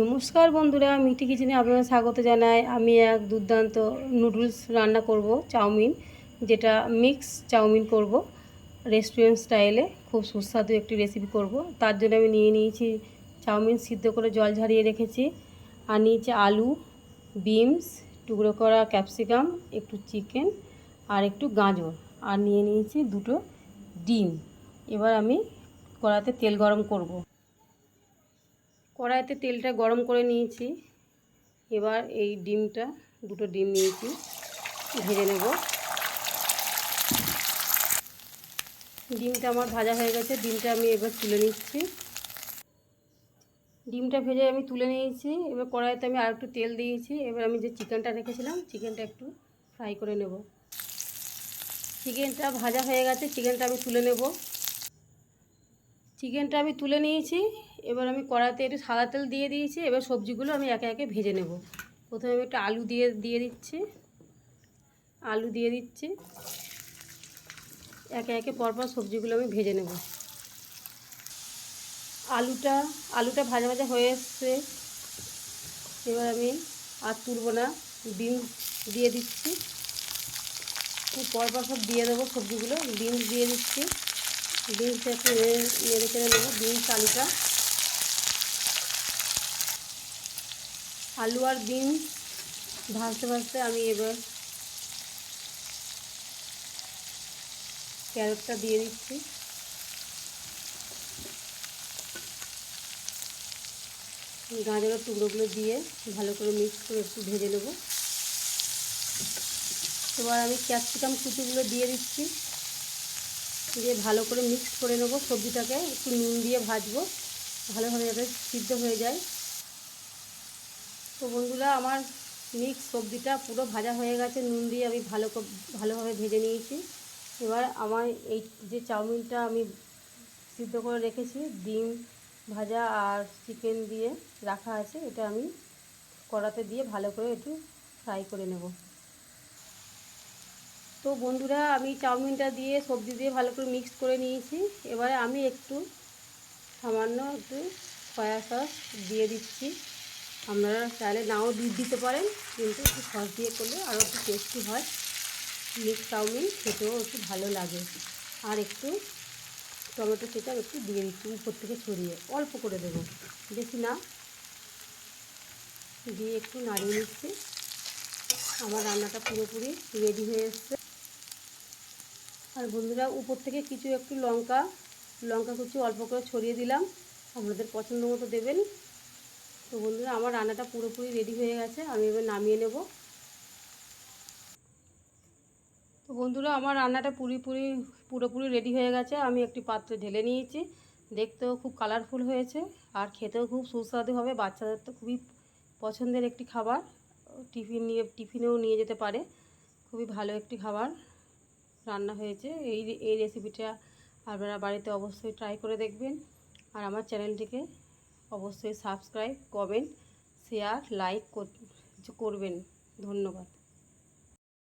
নমস্কার বন্ধুরা, মিঠি কিচেনে আপনারা স্বাগত জানাই। আমি এক দুর্দান্ত নুডলস রান্না করব, চাউমিন, যেটা মিক্স চাউমিন করব রেস্টুরেন্ট স্টাইলে খুব সুস্বাদু একটি রেসিপি করব। তার জন্য আমি নিয়ে নিয়েছি চাউমিন সিদ্ধ করে জল ঝরিয়ে রেখেছি। আর নিয়েছি আলু বিনস টুকরো করা ক্যাপসিকাম একটু চিকেন আর একটু গাজর। আর নিয়ে নিয়েছি দুটো ডিম। এবার আমি কড়াতে তেল গরম করব। কড়াইতে তেলটা গরম করে নিয়েছি। এবার এই ডিমটা, দুটো ডিম নিয়েছি, ভেজে নেব। ডিমটা আমার ভাজা হয়ে গেছে, ডিমটা আমি এবার তুলে নিচ্ছি। ডিমটা ভেজে আমি তুলে নিয়েছি, এবার কড়াইতে আমি আর একটু তেল দিয়েছি। এবার আমি যে চিকেনটা রেখেছিলাম, চিকেনটা একটু ফ্রাই করে নেব। চিকেনটা ভাজা হয়ে গেছে, চিকেনটা আমি তুলে নেব। চিকেনটা আমি তুলে নিয়েছি। এবার আমি কড়াইতে একটু সাদা তেল দিয়ে দিয়েছি। এবার সবজিগুলো আমি একে একে ভেজে নেব। প্রথমে আমি একটু আলু দিয়ে দিয়ে দিচ্ছি। আলু দিয়ে দিচ্ছি। একে একে পরপর সবজিগুলো আমি ভেজে নেব। আলুটা আলুটা ভাজা ভাজা হয়ে এসছে। এবার আমি আর তুলব না। ডিম দিয়ে দিচ্ছি। পরপর সব দিয়ে দেবো সবজিগুলো। ডিম দিয়ে দিচ্ছি। বিনস একটু নেড়ে চেড়ে নেব। বিনস, আলুটা। আলু আর বিনস ভাজতে ভাজতে আমি এবার ক্যারটটা দিয়ে দিচ্ছি। গাজরের টুকরোগুলো দিয়ে ভালো করে মিক্স করে একটু ভেজে নেব। এবার আমি ক্যাপসিকাম কুচিগুলো দিয়ে দিচ্ছি। দিয়ে ভালো করে মিক্স করে নেব। সবজিটাকে একটু নুন দিয়ে ভাজবো। ভালোভাবে যাতে সিদ্ধ হয়ে যায়। তো বন্ধুরা, আমার মিক্স সবজিটা পুরো ভাজা হয়ে গেছে। নুন দিয়ে আমি ভালো ভালোভাবে ভেজে নিয়েছি। এবার আমার এই যে চাউমিনটা আমি সিদ্ধ করে রেখেছি, ডিম ভাজা আর চিকেন দিয়ে রাখা আছে, এটা আমি কড়াতে দিয়ে ভালো করে একটু ফ্রাই করে নেব। তো বন্ধুরা, আমি চাউমিনটা দিয়ে সবজি দিয়ে ভালো করে মিক্স করে নিয়েছি। এবারে আমি একটু সামান্য একটু সয়া সস দিয়ে দিচ্ছি। আপনারা চাইলে নাও দিয়ে দিতে পারেন, কিন্তু একটু সস দিয়ে করলে আরও একটু টেস্টি হয়। মিক্স চাউমিন খেতেও একটু ভালো লাগে। আর একটু টমেটো সেটা একটু দিয়ে দিচ্ছি, উপর থেকে ছড়িয়ে। অল্প করে দেবো, বেশি না। দিয়ে একটু নাড়িয়ে নিচ্ছি। আমার রান্নাটা পুরোপুরি রেডি হয়ে এসছে। আর বন্ধুরা, উপর থেকে কিছু একটু লঙ্কা লঙ্কা কুচি অল্প করে ছড়িয়ে দিলাম। আপনাদের পছন্দ মতো দেবেন। তো বন্ধুরা, আমার রান্নাটা পুরোপুরি রেডি হয়ে গেছে। আমি এবার নামিয়ে নেব। তো বন্ধুরা, আমার রান্নাটা পুরোপুরি পুরোপুরি রেডি হয়ে গেছে। আমি একটি পাত্রে ঢেলে নিয়েছি। দেখতেও খুব কালারফুল হয়েছে। আর খেতেও খুব সুস্বাদু হবে। বাচ্চাদের তো খুবই পছন্দের একটি খাবার। টিফিন নিয়ে, টিফিনেও নিয়ে যেতে পারে। খুবই ভালো একটি খাবার। রান্না হয়েছে। এই এই রেসিপিটা আপনারা বাড়িতে অবশ্যই ট্রাই করে দেখবেন। আর আমার চ্যানেলটিকে অবশ্যই সাবস্ক্রাইব কমেন্ট শেয়ার লাইক করবেন। ধন্যবাদ।